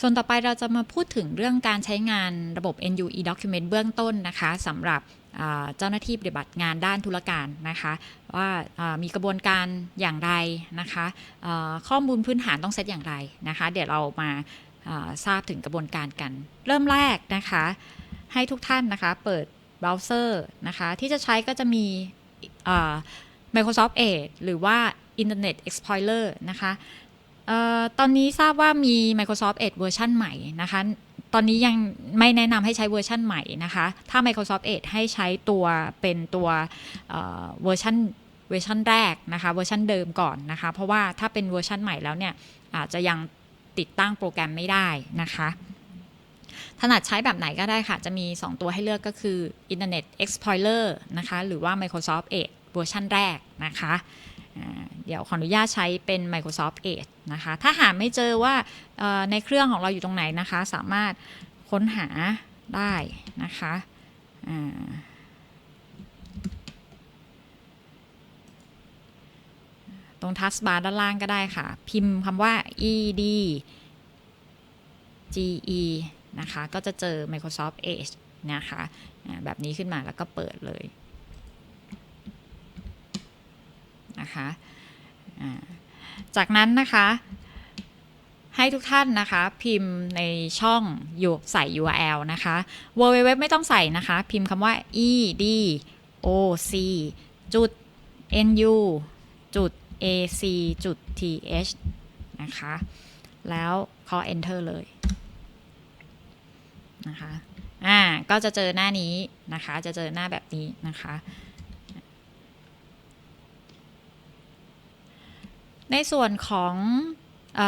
ส่วนต่อไปเราจะมาพูดถึงเรื่องการใช้งานระบบ NUE Document เบื้องต้นนะคะสำหรับเจ้าหน้าที่ปฏิบัติงานด้านธุรการนะคะ ว่ามีกระบวนการอย่างไรนะคะข้อมูลพื้นฐานต้องเซตอย่างไรนะคะ เดี๋ยวเรามาทราบถึงกระบวนการกัน เริ่มแรกนะคะ ให้ทุกท่านนะคะเปิดเบราว์เซอร์นะคะ ที่จะใช้ก็จะมี Microsoft Edge หรือว่า Internet Explorer นะคะ ตอนนี้ทราบว่ามี Microsoft Edge เวอร์ชันใหม่นะคะ ตอนนี้ยังไม่แนะนำให้ใช้เวอร์ชันใหม่นะคะ ถ้า Microsoft Edge ให้ใช้ตัวเป็นตัวเวอร์ชันเวอร์ชันแรกนะคะ เวอร์ชันเดิมก่อนนะคะ เพราะว่าถ้าเป็นเวอร์ชันใหม่แล้วเนี่ยอาจจะยังติดตั้งโปรแกรมไม่ได้นะคะถนัดใช้แบบไหนก็ได้ค่ะ จะมี 2 ตัวให้เลือกก็คือ Internet Explorer นะคะ หรือว่า Microsoft Edge เวอร์ชันแรกนะคะ เดี๋ยวขออนุญาตใช้เป็น Microsoft Edge นะคะ ถ้าหาไม่เจอว่าในเครื่องของเราอยู่ตรงไหนนะคะ สามารถค้นหาได้นะคะตรงทัสบาร์ด้านล่างก็ได้ค่ะ พิมพ์คำว่า ed ge นะคะ ก็จะเจอ Microsoft Edge นะคะ แบบนี้ขึ้นมาแล้วก็เปิดเลย นะคะจากนั้นนะคะให้ทุกท่านนะคะพิมพ์ในช่องอยู่ใส่ URL นะคะ www ไม่ต้องใส่นะคะ พิมพ์คำว่า ed oc จุด nu จุด ac จุด th นะคะ แล้วเคาะ enter เลยนะคะ อ่า ก็จะเจอหน้านี้นะคะ จะเจอหน้าแบบนี้นะคะ ในส่วนของอ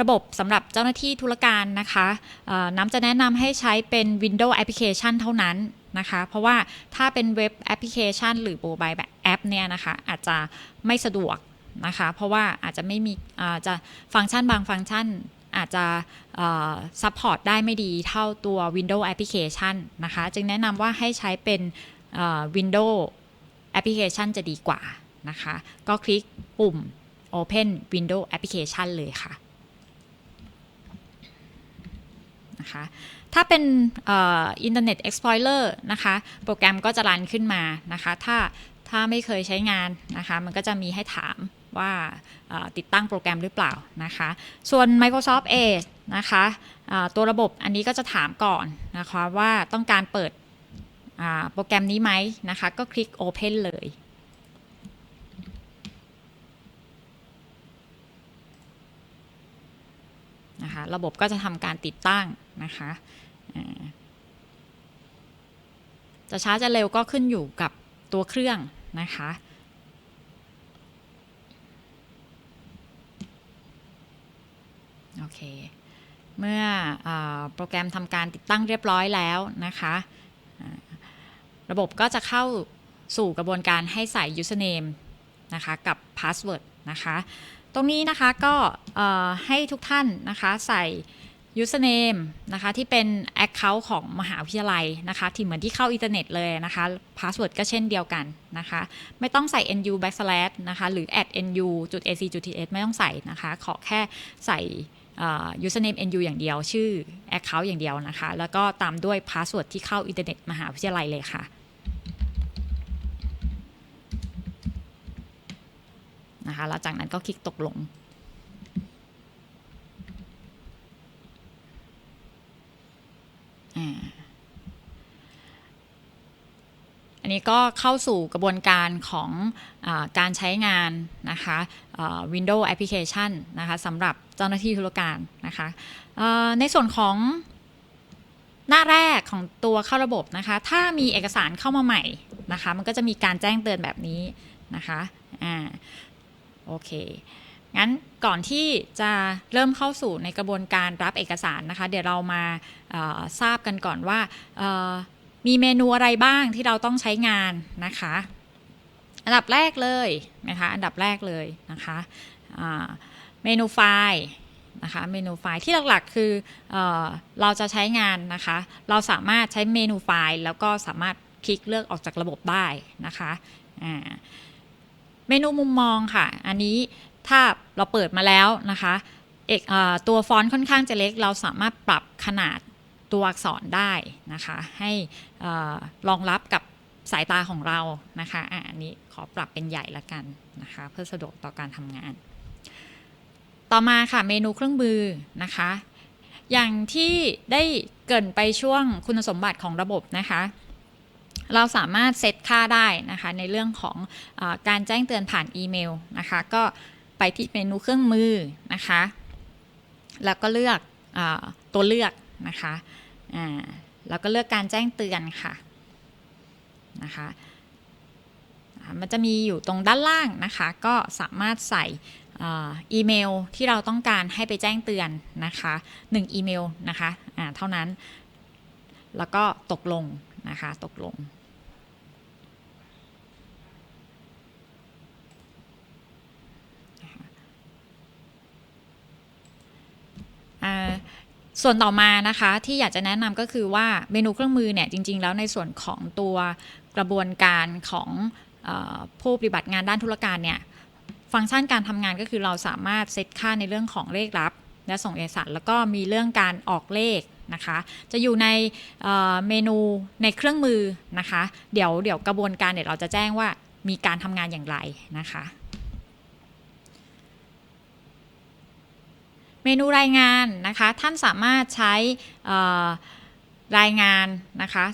ระบบสำหรับเจ้าหน้าที่ธุรการนะคะน้ำจะแนะนำให้ใช้เป็น Windows Application เท่านั้นนะคะ เพราะว่าถ้าเป็นเว็บแอปพลิเคชัน หรือโมบายแบบแอปเนี่ยนะคะอาจจะไม่สะดวกนะคะ เพราะว่าอาจจะไม่มีอาจะฟังก์ชันบางฟังก์ชันอาจจะซัพพอร์ตได้ไม่ดีเท่าตัว Windows Application นะคะ จึงแนะนำว่าให้ใช้เป็น Windows Application จะดีกว่า นะคะ ก็คลิกปุ่ม Open Windows Application เลยค่ะนะคะถ้าเป็นเอ่อ Internet Explorer นะคะ โปรแกรมก็จะรันขึ้นมานะคะ ถ้าถ้าไม่เคยใช้งานนะคะ มันก็จะมีให้ถามว่าติดตั้งโปรแกรมหรือเปล่านะคะ ส่วน Microsoft Edge นะคะตัวระบบอันนี้ก็จะถามก่อนนะคะว่าต้องการเปิดโปรแกรมนี้ไหมนะคะ ก็คลิก Open เลยนะคะ ระบบก็จะทำการติดตั้งนะคะจะช้าจะเร็วก็ขึ้นอยู่กับตัวเครื่องนะคะโอเค เมื่ออโปรแกรมทำการติดตั้งเรียบร้อยแล้วนะคะ ระบบก็จะเข้าสู่กระบวนการให้ใส่ username นะคะ กับ password นะคะ ตรงนี้นะคะก็ให้ทุกท่านนะคะใส่ username นะคะที่เป็น account ของมหาวิทยาลัยนะคะ ที่เหมือนที่เข้าอินเทอร์เน็ตเลยนะคะ password ก็เช่นเดียวกันนะคะ ไม่ต้องใส่ nu backslash นะคะ หรือ at nu ac th ไม่ต้องใส่นะคะ ขอแค่ใส่ username nu อย่างเดียว ชื่อ account อย่างเดียวนะคะ แล้วก็ตามด้วย password ที่เข้าอินเทอร์เน็ตมหาวิทยาลัยเลยค่ะ นะคะแล้วจากนั้นก็คลิกตกลง อันนี้ก็เข้าสู่กระบวนการของอการใช้งานนะคะ Windows Application นะคะสำหรับเจ้าหน้าที่ธุรการนะคะในส่วนของหน้าแรกของตัวเข้าระบบนะคะ ถ้ามีเอกสารเข้ามาใหม่นะคะ มันก็จะมีการแจ้งเตือนแบบนี้นะคะ อ่า โอเค งั้นก่อนที่จะเริ่มเข้าสู่ในกระบวนการรับเอกสารนะคะ เดี๋ยวเรามาเอ่อทราบกันก่อนว่ามีเมนูอะไรบ้างที่เราต้องใช้งานนะคะ อันดับแรกเลยนะคะ อันดับแรกเลยนะคะเมนูไฟล์นะคะเมนูไฟล์ที่หลักๆคือเออเราจะใช้งานนะคะ เราสามารถใช้เมนูไฟล์แล้วก็สามารถคลิกเลือกออกจากระบบได้นะคะอ่า เมนูมุมมองค่ะ อันนี้ถ้าเราเปิดมาแล้วนะคะเอกตัวฟอนต์ค่อนข้างจะเล็ก เราสามารถปรับขนาดตัวอักษรได้นะคะ ให้เออรองรับกับสายตาของเรานะคะอะอันนี้ขอปรับเป็นใหญ่ละกันนะคะ เพื่อสะดวกต่อการทำงาน ต่อมาค่ะเมนูเครื่องมือนะคะ อย่างที่ได้เกินไปช่วงคุณสมบัติของระบบนะคะ เราสามารถเซตค่าได้นะคะ ในเรื่องของอการแจ้งเตือนผ่านอีเมลนะคะ ก็ไปที่เมนูเครื่องมือนะคะ แล้วก็เลือกอตัวเลือกนะคะแล้วก็เลือกการแจ้งเตือนค่ะนะคะมันจะมีอยู่ตรงด้านล่างนะคะ ก็สามารถใส่อ,อีเมลที่เราต้องการให้ไปแจ้งเตือนนะคะ1อีเมลนะคะอ่าเท่านั้น แล้วก็ตกลงนะคะ ตกลง อ่า ส่วนต่อมานะคะที่อยากจะแนะนำก็คือว่าเมนูเครื่องมือเนี่ยจริง ๆ แล้วในส่วนของตัวกระบวนการของออผู้ปฏิบัติงานด้านธุรการเนี่ยฟังก์ชันการทำงานก็คือเราสามารถเซตค่าในเรื่องของเลขรับ และส่งเอกสารแล้วก็มีเรื่องการออกเลขนะคะ จะอยู่ในเเมนูในเครื่องมือนะคะ เดี๋ยวเดี๋ยวกระบวนการเดี๋ยวเราจะแจ้งว่ามีการทำงานอย่างไรนะคะ เมนูรายงานนะคะ ท่านสามารถใช้รายงานนะคะ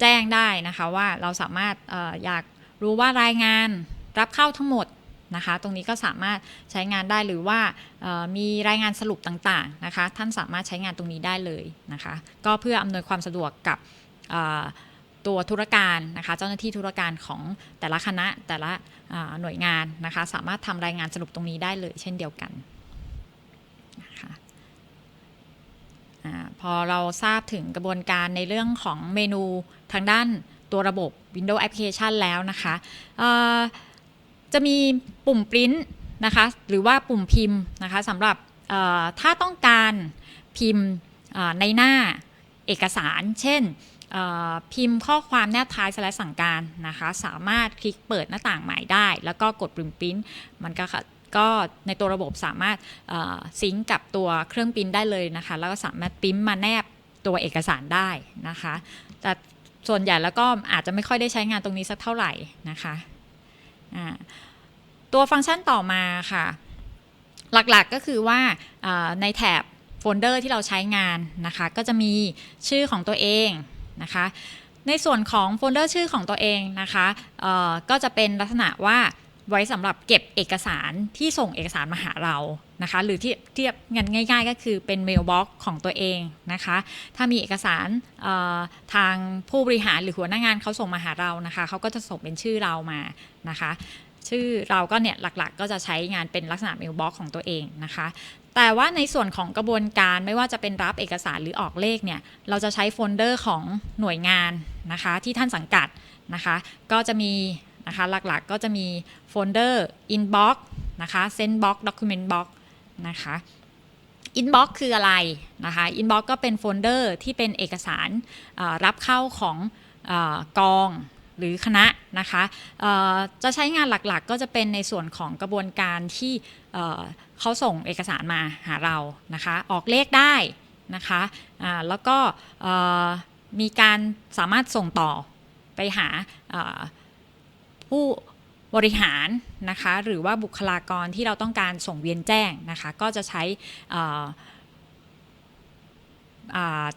แจ้งได้นะคะว่าเราสามารถอออยากรู้ว่ารายงานรับเข้าทั้งหมดนะคะ ตรงนี้ก็สามารถใช้งานได้หรือว่ามีรายงานสรุปต่างๆนะคะ ท่านสามารถใช้งานตรงนี้ได้เลยนะคะ ก็เพื่ออำนวยความสะดวกกับตัวธุรการนะคะ เจ้าหน้าที่ธุรการของแต่ละคณะแต่ละหน่วยงานนะคะ สามารถทำรายงานสรุปตรงนี้ได้เลย เช่นเดียวกัน นะคะ อพอเราทราบถึงกระบวนการในเรื่องของเมนูทางด้านตัวระบบ Windows Application แล้วนะคะจะมีปุ่มปริ้นนะคะหรือว่าปุ่มพิมพ์นะคะสำหรับถ้าต้องการพิมพ์ในหน้าเอกสาร เช่นพิมพ์ข้อความแนบท้ายสไลด์สั่งการนะคะ สามารถคลิกเปิดหน้าต่างหม่ได้ แล้วก็กดปุ่มปริ้นมันก็ ก็ในตัวระบบสามารถซิงก์กับตัวเครื่องปริ้นได้เลยนะคะ แล้วก็สามารถปริ้นมาแนบตัวเอกสารได้นะคะแต่ส่วนใหญ่แล้วก็อาจจะไม่ค่อยได้ใช้งานตรงนี้สักเท่าไหร่นะคะตัวฟังก์ชันต่อมาค่ะ หลักๆก็คือว่าในแถบโฟลเดอร์ที่เราใช้งานนะคะ ก็จะมีชื่อของตัวเองนะคะในส่วนของโฟลเดอร์ชื่อของตัวเองนะคะก็จะเป็นลักษณะว่า ไว้สำหรับเก็บเอกสารที่ส่งเอกสารมาหาเรานะคะ หรือที่เทียบงันง่าย ๆ ก็คือเป็นเมลบ็อกของตัวเองนะคะ ถ้ามีเอกสารทางผู้บริหารหรือหัวหน้างานเขาส่งมาหาเรานะคะเขาก็จะส่งเป็นชื่อเรามานะคะชื่อเราก็เนี่ยหลักๆ ก็จะใช้งานเป็นลักษณะเมลบ็อกของตัวเองนะคะ แต่ว่าในส่วนของกระบวนการไม่ว่าจะเป็นรับเอกสารหรือออกเลขเนี่ย เราจะใช้โฟลเดอร์ของหน่วยงานนะคะ ที่ท่านสังกัดนะคะ ก็จะมี นะคะ หลักๆก็จะมีโฟลเดอร์ inbox นะคะ sendbox document box นะคะ inbox คืออะไรนะคะ inbox ก็เป็นโฟลเดอร์ที่เป็นเอกสารรับเข้าของอกองหรือคณะนะคะจะใช้งานหลักๆ ก็จะเป็นในส่วนของกระบวนการที่เขาส่งเอกสารมาหาเรานะคะ ออกเลขได้นะคะแล้วก็มีการสามารถส่งต่อไปหา ผู้บริหารนะคะหรือว่าบุคลากรที่เราต้องการส่งเวียนแจ้งนะคะก็จะใช้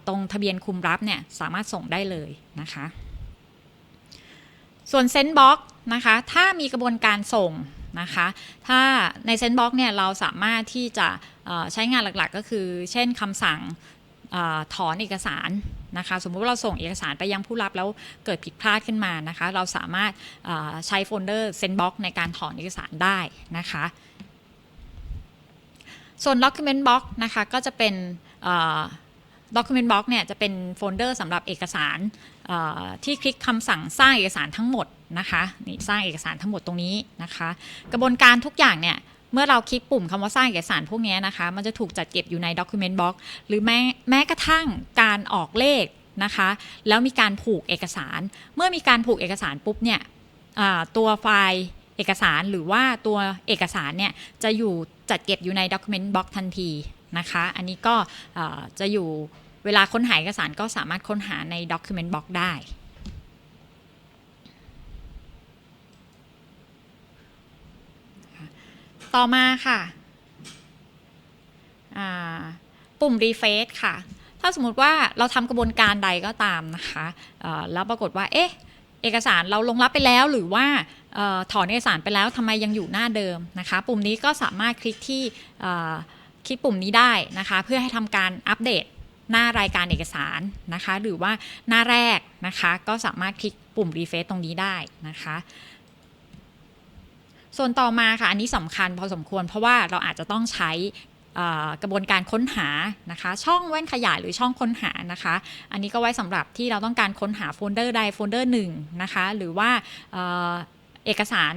ตรงทะเบียนคุมรับเนี่ยสามารถส่งได้เลยนะคะส่วนเซนต์บ็อกนะคะถ้ามีกระบวนการส่งนะคะถ้าในเซนต์บ็อกเนี่ยเราสามารถที่จะใช้งานหลักๆ ก็คือ เช่นคำสั่ง ถอนเอกสารนะคะ สมมติว่าเราส่งเอกสารไปยังผู้รับแล้วเกิดผิดพลาดขึ้นมานะคะ เราสามารถใช้โฟลเดอร์เซนบ็อกในการถอนเอกสารได้นะคะส่วน Document Box นะคะก็จะเป็นเอ่อ Document Box เนี่ยจะเป็นโฟลเดอร์สำหรับเอกสารที่คลิกคำสั่งสร้างเอกสารทั้งหมดนะคะนี่สร้างเอกสารทั้งหมดตรงนี้นะคะ กระบวนการทุกอย่างเนี่ย เมื่อเราคลิกปุ่มคำว่าสร้างเอกสารพวกนี้นะคะ มันจะถูกจัดเก็บอยู่ใน Document Box หรือแม้แม้กระทั่งการออกเลขนะคะ แล้วมีการผูกเอกสาร เมื่อมีการผูกเอกสารปุ๊บเนี่ยตัวไฟล์เอกสารหรือว่าตัวเอกสารเนี่ยจะอยู่จัดเก็บอยู่ใน Document Box ทันทีนะคะ อันนี้ก็จะอยู่เวลาค้นหาเอกสารก็สามารถค้นหาใน Document Box ได้ ต่อมาค่ะปุ่ม refresh ค่ะ ถ้าสมมติว่าเราทำกระบวนการใดก็ตามนะคะแล้วปรากฏว่า เอ๊ะ เอกสารเราลงรับไปแล้วหรือว่าออถอนเอกสารไปแล้วทำไมยังอยู่หน้าเดิมนะคะ ปุ่มนี้ก็สามารถคลิกที่คลิกปุ่มนี้ได้นะคะ เพื่อให้ทำการอัปเดตหน้ารายการเอกสารนะคะ หรือว่าหน้าแรกนะคะ ก็สามารถคลิกปุ่ม refresh ตรงนี้ได้นะคะ ส่วนต่อมาค่ะ อันนี้สำคัญพอสมควร เพราะว่าเราอาจจะต้องใช้กระบวนการค้นหานะคะ ช่องแว่นขยายหรือช่องค้นหานะคะ อันนี้ก็ไว้สำหรับที่เราต้องการค้นหาโฟลเดอร์ใดโฟลเดอร์หนึ่งนะคะ หรือว่าเอกสาร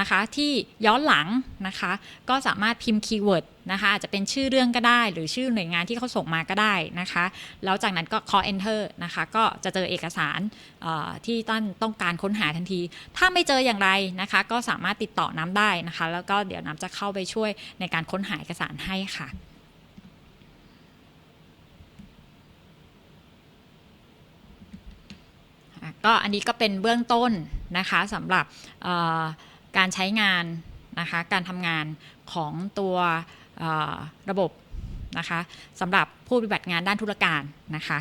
นะคะที่ย้อนหลังนะคะก็สามารถพิมพ์คีย์เวิร์ดนะคะอาจจะเป็นชื่อเรื่องก็ได้ หรือชื่อหน่วยงานที่เขาส่งมาก็ได้นะคะแล้วจากนั้นก็ call enter นะคะก็จะเจอเอกสารที่ต้นต้องการค้นหาทันที ถ้าไม่เจออย่างไรนะคะก็สามารถติดต่อน้ำได้นะคะ แล้วก็เดี๋ยวน้ำจะเข้าไปช่วยในการค้นหาเอกสารให้ค่ะก็อันนี้ก็เป็นเบื้องต้นนะคะสำหรับ การใช้งานนะคะการทำงานของตัวระบบนะคะสำหรับผู้ปฏิบัติงานด้านธุรการนะคะ